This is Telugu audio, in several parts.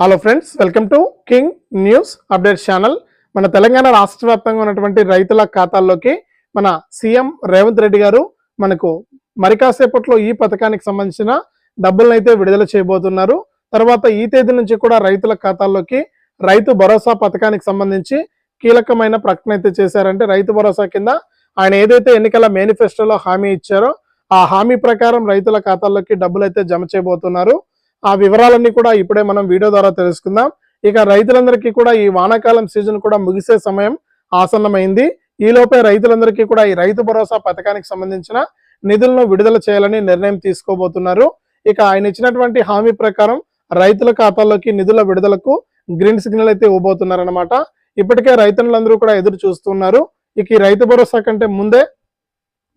Hello friends welcome to king news update channel మన తెలంగాణ రాష్ట్ర వ్యాప్తంగా ఉన్నటువంటి రైతుల ఖాతాల్లోకి మన సీఎం రేవంత్ రెడ్డి గారు మనకు మరి కాసేపట్లో ఈ పథకానికి సంబంధించిన డబ్బులను అయితే విడుదల చేయబోతున్నారు. తర్వాత ఈ తేదీ నుంచి కూడా రైతుల ఖాతాల్లోకి రైతు భరోసా పథకానికి సంబంధించి కీలకమైన ప్రకటన అయితే చేశారంటే రైతు భరోసా కింద ఆయన ఏదైతే ఎన్నికల మేనిఫెస్టోలో హామీ ఇచ్చారో ఆ హామీ ప్రకారం రైతుల ఖాతాల్లోకి డబ్బులు అయితే జమ చేయబోతున్నారు. ఆ వివరాలన్నీ కూడా ఇప్పుడే మనం వీడియో ద్వారా తెలుసుకుందాం. ఇక రైతులందరికీ కూడా ఈ వానాకాలం సీజన్ కూడా ముగిసే సమయం ఆసన్నమైంది. ఈ లోపే రైతులందరికీ కూడా ఈ రైతు భరోసా పథకానికి సంబంధించిన నిధులను విడుదల చేయాలని నిర్ణయం తీసుకోబోతున్నారు. ఇక ఆయన ఇచ్చినటువంటి హామీ ప్రకారం రైతుల ఖాతాల్లోకి నిధుల విడుదలకు గ్రీన్ సిగ్నల్ అయితే ఇవ్వబోతున్నారనమాట ఇప్పటికే రైతులందరూ కూడా ఎదురు చూస్తున్నారు. ఇక ఈ రైతు భరోసా కంటే ముందే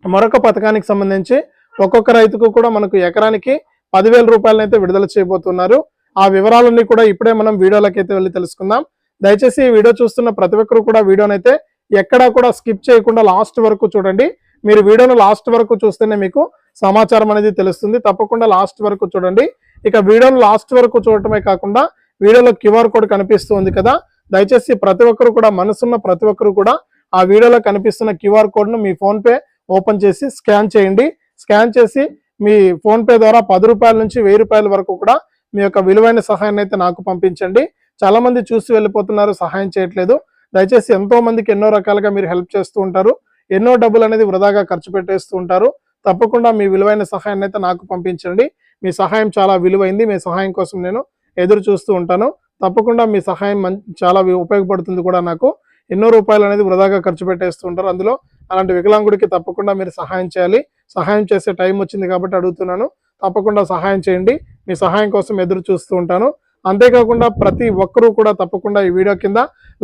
మరొక పథకానికి సంబంధించి ఒక్కొక్క రైతుకు కూడా మనకు ఎకరానికి పదివేల రూపాయలను అయితే విడుదల చేయబోతున్నారు. ఆ వివరాలన్నీ కూడా ఇప్పుడే మనం వీడియోలోకి అయితే వెళ్ళి తెలుసుకుందాం. దయచేసి ఈ వీడియో చూస్తున్న ప్రతి ఒక్కరు కూడా వీడియోనైతే ఎక్కడా కూడా స్కిప్ చేయకుండా లాస్ట్ వరకు చూడండి. మీరు వీడియోను లాస్ట్ వరకు చూస్తేనే మీకు సమాచారం అనేది తెలుస్తుంది. తప్పకుండా లాస్ట్ వరకు చూడండి. ఇక వీడియోను లాస్ట్ వరకు చూడటమే కాకుండా వీడియోలో క్యూఆర్ కోడ్ కనిపిస్తుంది కదా. దయచేసి ప్రతి ఒక్కరు కూడా మనసున్న ప్రతి ఒక్కరు కూడా ఆ వీడియోలో కనిపిస్తున్న క్యూఆర్ కోడ్ను మీ ఫోన్పే ఓపెన్ చేసి స్కాన్ చేయండి. స్కాన్ చేసి మీ ఫోన్పే ద్వారా పది రూపాయల నుంచి వెయ్యి రూపాయల వరకు కూడా మీ యొక్క విలువైన సహాయాన్ని అయితే నాకు పంపించండి. చాలా మంది చూసి వెళ్ళిపోతున్నారు సహాయం చేయట్లేదు. దయచేసి ఎంతో మందికి ఎన్నో రకాలుగా మీరు హెల్ప్ చేస్తూ ఉంటారు. ఎన్నో డబ్బులు అనేది వృధాగా ఖర్చు పెట్టేస్తూ ఉంటారు. తప్పకుండా మీ విలువైన సహాయాన్ని అయితే నాకు పంపించండి. మీ సహాయం చాలా విలువైంది. మీ సహాయం కోసం నేను ఎదురు చూస్తూ ఉంటాను. తప్పకుండా మీ సహాయం మం- చాలా ఉపయోగపడుతుంది కూడా నాకు. ఎన్నో రూపాయలు అనేది వృధాగా ఖర్చు పెట్టేస్తూ ఉంటారు. అందులో అలాంటి వికలాంగుడికి తప్పకుండా మీరు సహాయం చేయాలి. సహాయం చేసే టైం వచ్చింది కాబట్టి అడుగుతున్నాను. తప్పకుండా సహాయం చేయండి. మీ సహాయం కోసం ఎదురు చూస్తూ ఉంటాను. అంతేకాకుండా ప్రతి ఒక్కరూ కూడా తప్పకుండా ఈ వీడియో కింద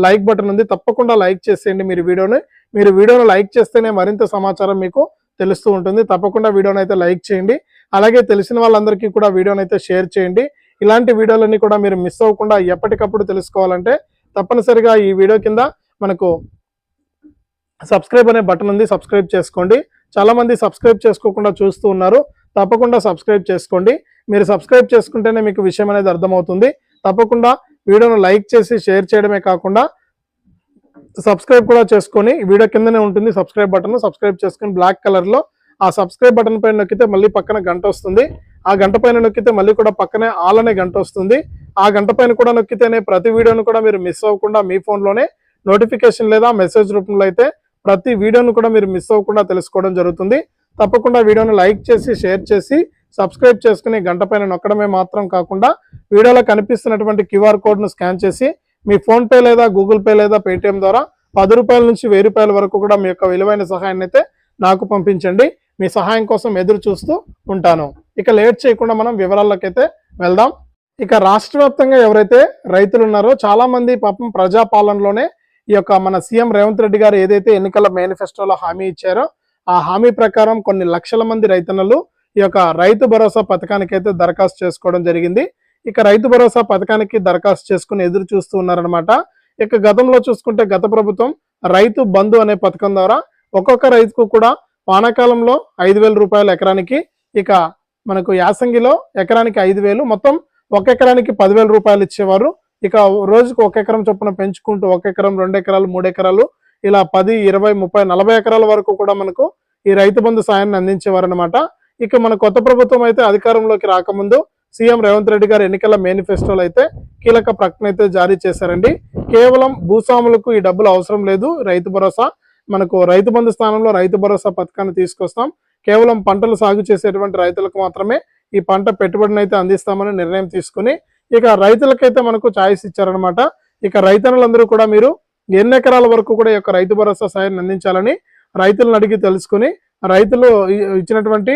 లైక్ బటన్ ఉంది. తప్పకుండా లైక్ చేసేయండి మీరు వీడియోని. మీరు వీడియోను లైక్ చేస్తేనే మరింత సమాచారం మీకు తెలుస్తూ ఉంటుంది. తప్పకుండా వీడియోని అయితే లైక్ చేయండి. అలాగే తెలిసిన వాళ్ళందరికీ కూడా వీడియోని అయితే షేర్ చేయండి. ఇలాంటి వీడియోలన్నీ కూడా మీరు మిస్ అవ్వకుండా ఎప్పటికప్పుడు తెలుసుకోవాలంటే తప్పనిసరిగా ఈ వీడియో కింద మనకు సబ్స్క్రైబ్ అనే బటన్ ఉంది సబ్స్క్రైబ్ చేసుకోండి. చాలామంది సబ్స్క్రైబ్ చేసుకోకుండా చూస్తూ ఉన్నారు. తప్పకుండా సబ్స్క్రైబ్ చేసుకోండి. మీరు సబ్స్క్రైబ్ చేసుకుంటేనే మీకు విషయం అనేది అర్థమవుతుంది. తప్పకుండా వీడియోను లైక్ చేసి షేర్ చేయడమే కాకుండా సబ్స్క్రైబ్ కూడా చేసుకొని వీడియో కిందనే ఉంటుంది సబ్స్క్రైబ్ బటన్. సబ్స్క్రైబ్ చేసుకొని బ్లాక్ కలర్లో ఆ సబ్స్క్రైబ్ బటన్ పైన నొక్కితే మళ్ళీ పక్కన గంట వస్తుంది. ఆ గంట పైన నొక్కితే మళ్ళీ కూడా పక్కనే ఆల్ అనే గంట వస్తుంది. ఆ గంట పైన కూడా నొక్కితేనే ప్రతి వీడియోను కూడా మీరు మిస్ అవ్వకుండా మీ ఫోన్లోనే నోటిఫికేషన్ లేదా మెసేజ్ రూపంలో అయితే ప్రతి వీడియోను కూడా మీరు మిస్ అవ్వకుండా తెలుసుకోవడం జరుగుతుంది. తప్పకుండా వీడియోను లైక్ చేసి షేర్ చేసి సబ్స్క్రైబ్ చేసుకుని గంట పైన నొక్కడమే మాత్రం కాకుండా వీడియోలో కనిపిస్తున్నటువంటి క్యూఆర్ కోడ్ను స్కాన్ చేసి మీ ఫోన్పే లేదా గూగుల్ పే లేదా పేటిఎం ద్వారా పది రూపాయల నుంచి వెయ్యి రూపాయల వరకు కూడా మీ యొక్క విలువైన సహాయాన్ని అయితే నాకు పంపించండి. మీ సహాయం కోసం ఎదురు చూస్తూ ఉంటాను. ఇక లేట్ చేయకుండా మనం వివరాలకైతే వెళ్దాం. ఇక రాష్ట్ర వ్యాప్తంగా ఎవరైతే రైతులు ఉన్నారో చాలామంది పాపం ప్రజాపాలనలోనే ఈ యొక్క మన సీఎం రేవంత్ రెడ్డి గారు ఏదైతే ఎన్నికల మేనిఫెస్టోలో హామీ ఇచ్చారో ఆ హామీ ప్రకారం కొన్ని లక్షల మంది రైతన్నలు ఈ యొక్క రైతు భరోసా పథకానికి అయితే దరఖాస్తు చేసుకోవడం జరిగింది. ఇక రైతు భరోసా పథకానికి దరఖాస్తు చేసుకుని ఎదురు చూస్తూ ఉన్నారనమాట ఇక గతంలో చూసుకుంటే గత ప్రభుత్వం రైతు బంధు అనే పథకం ద్వారా ఒక్కొక్క రైతుకు కూడా వానాకాలంలో ఐదు వేల రూపాయలు ఎకరానికి ఇక మనకు యాసంగిలో ఎకరానికి ఐదు వేలు మొత్తం ఒక ఎకరానికి పదివేల రూపాయలు ఇచ్చేవారు. ఇక రోజుకు ఒక ఎకరం చొప్పున పెంచుకుంటూ ఒక ఎకరం రెండు ఎకరాలు మూడు ఎకరాలు ఇలా పది ఇరవై ముప్పై నలభై ఎకరాల వరకు కూడా మనకు ఈ రైతు బంధు సాయాన్ని అందించేవారనమాట ఇక మన కొత్త ప్రభుత్వం అయితే అధికారంలోకి రాకముందు సీఎం రేవంత్ రెడ్డి గారు ఎన్నికల మేనిఫెస్టోలు అయితే కీలక ప్రకటన అయితే జారీ చేశారండి. కేవలం భూస్వాములకు ఈ డబ్బులు అవసరం లేదు రైతు భరోసా మనకు రైతు బంధు స్థానంలో రైతు భరోసా పథకాన్ని తీసుకొస్తాం. కేవలం పంటలు సాగు చేసేటువంటి రైతులకు మాత్రమే ఈ పంట పెట్టుబడిని అయితే అందిస్తామని నిర్ణయం తీసుకుని ఇక రైతులకైతే మనకు ఛాయిస్ ఇచ్చారనమాట ఇక రైతన్నులందరూ కూడా మీరు ఎన్ని ఎకరాల వరకు కూడా ఈ యొక్క రైతు భరోసా సాయాన్ని అందించాలని రైతులను అడిగి తెలుసుకుని రైతులు ఇచ్చినటువంటి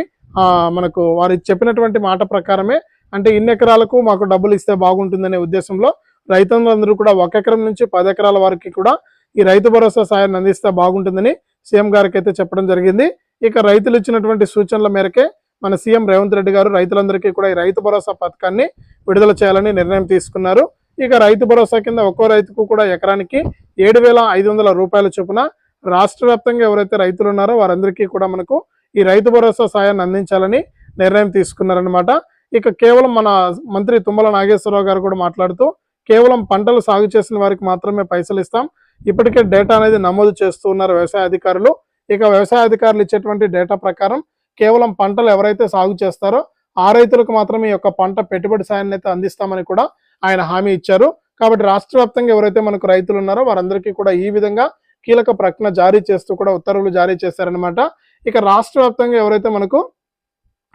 మనకు వారు చెప్పినటువంటి మాట ప్రకారమే అంటే ఇన్ని ఎకరాలకు మాకు డబ్బులు ఇస్తే బాగుంటుందనే ఉద్దేశంలో రైతులందరూ కూడా ఒక ఎకరం నుంచి పది ఎకరాల వరకు కూడా ఈ రైతు భరోసా సాయాన్ని అందిస్తే బాగుంటుందని సీఎం గారికి అయితే చెప్పడం జరిగింది. ఇక రైతులు ఇచ్చినటువంటి సూచనల మేరకే మన సీఎం రేవంత్ రెడ్డి గారు రైతులందరికీ కూడా ఈ రైతు భరోసా పథకాన్ని విడుదల చేయాలని నిర్ణయం తీసుకున్నారు. ఇక రైతు భరోసా కింద ఒక్కో రైతుకు కూడా ఎకరానికి ఏడు వేల ఐదు వందల రూపాయల చొప్పున రాష్ట్ర వ్యాప్తంగా ఎవరైతే రైతులు ఉన్నారో వారందరికీ కూడా మనకు ఈ రైతు భరోసా సాయాన్ని అందించాలని నిర్ణయం తీసుకున్నారనమాట ఇక కేవలం మన మంత్రి తుమ్మల నాగేశ్వరరావు గారు కూడా మాట్లాడుతూ కేవలం పంటలు సాగు చేసిన వారికి మాత్రమే పైసలు ఇస్తాం. ఇప్పటికే డేటా అనేది నమోదు చేస్తూ ఉన్నారు వ్యవసాయ అధికారులు. ఇక వ్యవసాయ అధికారులు ఇచ్చేటువంటి డేటా ప్రకారం కేవలం పంటలు ఎవరైతే సాగు చేస్తారో ఆ రైతులకు మాత్రమే ఈ యొక్క పంట పెట్టుబడి సాయాన్ని అయితే అందిస్తామని కూడా ఆయన హామీ ఇచ్చారు. కాబట్టి రాష్ట్ర వ్యాప్తంగా ఎవరైతే మనకు రైతులు ఉన్నారో వారందరికీ కూడా ఈ విధంగా కీలక ప్రకటన జారీ చేస్తూ కూడా ఉత్తర్వులు జారీ చేశారనమాట ఇక రాష్ట్ర వ్యాప్తంగా ఎవరైతే మనకు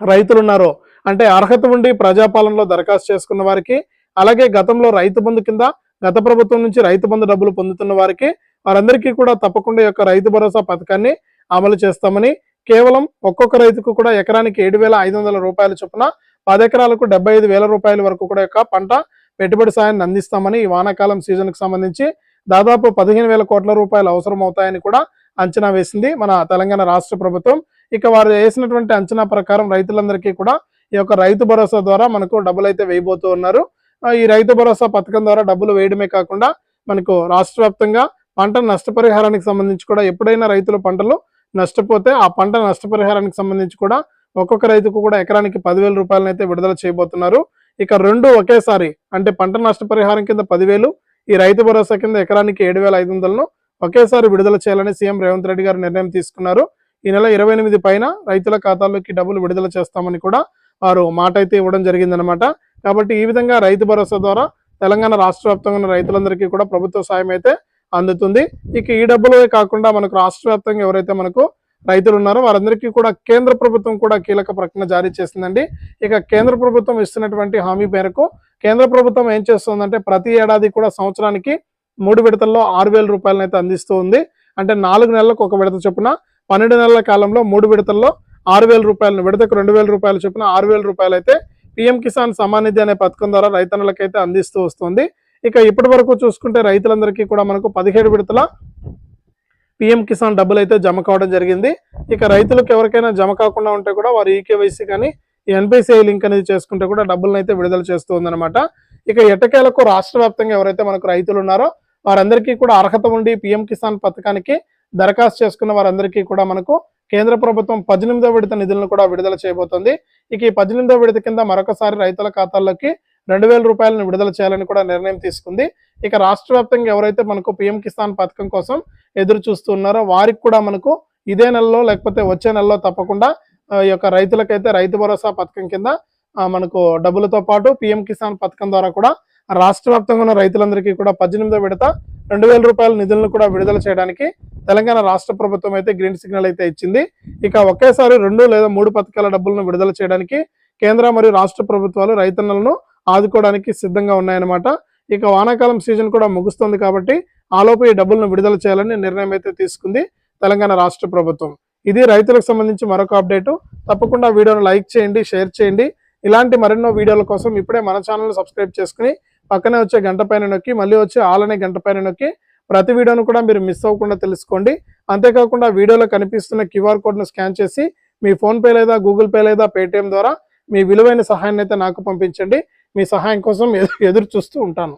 రైతులు ఉన్నారో అంటే అర్హత ఉండి ప్రజాపాలనలో దరఖాస్తు చేసుకున్న వారికి అలాగే గతంలో రైతు బంధు కింద గత ప్రభుత్వం నుంచి రైతు బంధు డబ్బులు పొందుతున్న వారికి వారందరికీ కూడా తప్పకుండా యొక్క రైతు భరోసా పథకాన్ని అమలు చేస్తామని కేవలం ఒక్కొక్క రైతుకు కూడా ఎకరానికి ఏడు వేల ఐదు వందల రూపాయల చొప్పున పది ఎకరాలకు డెబ్బై ఐదు వేల రూపాయల వరకు కూడా యొక్క పంట పెట్టుబడి సాయాన్ని అందిస్తామని ఈ వానాకాలం సీజన్కు సంబంధించి దాదాపు పదిహేను వేల కోట్ల రూపాయలు అవసరం అవుతాయని కూడా అంచనా వేసింది మన తెలంగాణ రాష్ట్ర ప్రభుత్వం. ఇక వారు వేసినటువంటి అంచనా ప్రకారం రైతులందరికీ కూడా ఈ యొక్క రైతు భరోసా ద్వారా మనకు డబ్బులు అయితే వేయబోతూ ఉన్నారు. ఈ రైతు భరోసా పథకం ద్వారా డబ్బులు వేయడమే కాకుండా మనకు రాష్ట్ర వ్యాప్తంగా పంట నష్టపరిహారానికి సంబంధించి కూడా ఎప్పుడైనా రైతుల పంటలు నష్టపోతే ఆ పంట నష్టపరిహారానికి సంబంధించి కూడా ఒక్కొక్క రైతుకు కూడా ఎకరానికి పదివేల రూపాయలను అయితే విడుదల చేయబోతున్నారు. ఇక రెండు ఒకేసారి అంటే పంట నష్టపరిహారం కింద పదివేలు ఈ రైతు భరోసా కింద ఎకరానికి ఏడు వేల ఐదు వందలను ఒకేసారి విడుదల చేయాలని సీఎం రేవంత్ రెడ్డి గారు నిర్ణయం తీసుకున్నారు. ఈ నెల ఇరవై ఎనిమిది పైన రైతుల ఖాతాల్లోకి డబ్బులు విడుదల చేస్తామని కూడా వారు మాట అయితే ఇవ్వడం జరిగిందనమాట కాబట్టి ఈ విధంగా రైతు భరోసా ద్వారా తెలంగాణ రాష్ట్ర వ్యాప్తంగా ఉన్న రైతులందరికీ కూడా ప్రభుత్వ సాయం అయితే అందుతుంది. ఇక ఈ డబ్బులే కాకుండా మనకు రాష్ట్ర వ్యాప్తంగా ఎవరైతే మనకు రైతులు ఉన్నారో వారందరికీ కూడా కేంద్ర ప్రభుత్వం కూడా కీలక ప్రకటన జారీ చేసిందండి. ఇక కేంద్ర ప్రభుత్వం ఇస్తున్నటువంటి హామీ మేరకు కేంద్ర ప్రభుత్వం ఏం చేస్తుందంటే ప్రతి ఏడాది కూడా సంవత్సరానికి మూడు విడతల్లో ఆరు వేల రూపాయలను అయితే అందిస్తూ ఉంది. అంటే నాలుగు నెలలకు ఒక విడత చొప్పున పన్నెండు నెలల కాలంలో మూడు విడతల్లో ఆరు వేల రూపాయలను విడతకు రెండు వేల రూపాయలు చొప్పున ఆరు వేల రూపాయలు అయితే పిఎం కిసాన్ సమానిధి అనే పథకం ద్వారా రైతన్నలకైతే అందిస్తూ వస్తుంది. ఇక ఇప్పటి వరకు చూసుకుంటే రైతులందరికీ కూడా మనకు పదిహేడు విడతల పిఎం కిసాన్ డబ్బులు అయితే జమ కావడం జరిగింది. ఇక రైతులకు ఎవరికైనా జమ కాకుండా ఉంటే కూడా వారు ఈకేవైసీ కానీ ఎన్పిసిఐ లింక్ అనేది చేసుకుంటే కూడా డబ్బులను అయితే విడుదల చేస్తూ ఉందన్నమాట. ఇక ఎటకేలకు రాష్ట్ర వ్యాప్తంగా ఎవరైతే మనకు రైతులు ఉన్నారో వారందరికీ కూడా అర్హత ఉండి పిఎం కిసాన్ పథకానికి దరఖాస్తు చేసుకున్న వారందరికీ కూడా మనకు కేంద్ర ప్రభుత్వం పద్దెనిమిదో విడత నిధులను కూడా విడుదల చేయబోతోంది. ఇక ఈ పద్దెనిమిదో విడత కింద మరొకసారి రైతుల ఖాతాల్లోకి రెండు వేల రూపాయలను విడుదల చేయాలని కూడా నిర్ణయం తీసుకుంది. ఇక రాష్ట్ర వ్యాప్తంగా ఎవరైతే మనకు పిఎం కిసాన్ పథకం కోసం ఎదురు చూస్తున్నారో వారికి కూడా మనకు ఇదే నెలలో లేకపోతే వచ్చే నెలలో తప్పకుండా ఈ యొక్క రైతులకైతే రైతు భరోసా పథకం కింద మనకు డబ్బులతో పాటు పిఎం కిసాన్ పథకం ద్వారా కూడా రాష్ట్ర వ్యాప్తంగా ఉన్న రైతులందరికీ కూడా పద్దెనిమిదో విడత రెండు వేల రూపాయల నిధులను కూడా విడుదల చేయడానికి తెలంగాణ రాష్ట్ర ప్రభుత్వం అయితే గ్రీన్ సిగ్నల్ అయితే ఇచ్చింది. ఇక ఒకేసారి రెండు లేదా మూడు పథకాల డబ్బులను విడుదల చేయడానికి కేంద్ర మరియు రాష్ట్ర ప్రభుత్వాలు రైతన్నలను ఆదుకోవడానికి సిద్ధంగా ఉన్నాయన్నమాట. ఇక వానాకాలం సీజన్ కూడా ముగుస్తుంది కాబట్టి ఆలోపు ఈ డబ్బులను విడుదల చేయాలని నిర్ణయం అయితే తీసుకుంది తెలంగాణ రాష్ట్ర ప్రభుత్వం. ఇది రైతులకు సంబంధించి మరొక అప్డేటు. తప్పకుండా వీడియోను లైక్ చేయండి షేర్ చేయండి. ఇలాంటి మరెన్నో వీడియోల కోసం ఇప్పుడే మన ఛానల్ సబ్స్క్రైబ్ చేసుకుని పక్కనే వచ్చే గంట పైన నొక్కి మళ్ళీ వచ్చే ఆలనే గంట పైన నొక్కి ప్రతి వీడియోను కూడా మీరు మిస్ అవ్వకుండా తెలుసుకోండి. అంతేకాకుండా వీడియోలో కనిపిస్తున్న క్యూఆర్ కోడ్ను స్కాన్ చేసి మీ ఫోన్పే లేదా గూగుల్ పే లేదా పేటిఎం ద్వారా మీ విలువైన సహాయాన్ని అయితే నాకు పంపించండి. మీ సహాయం కోసం ఎదురు చూస్తూ ఉంటాను.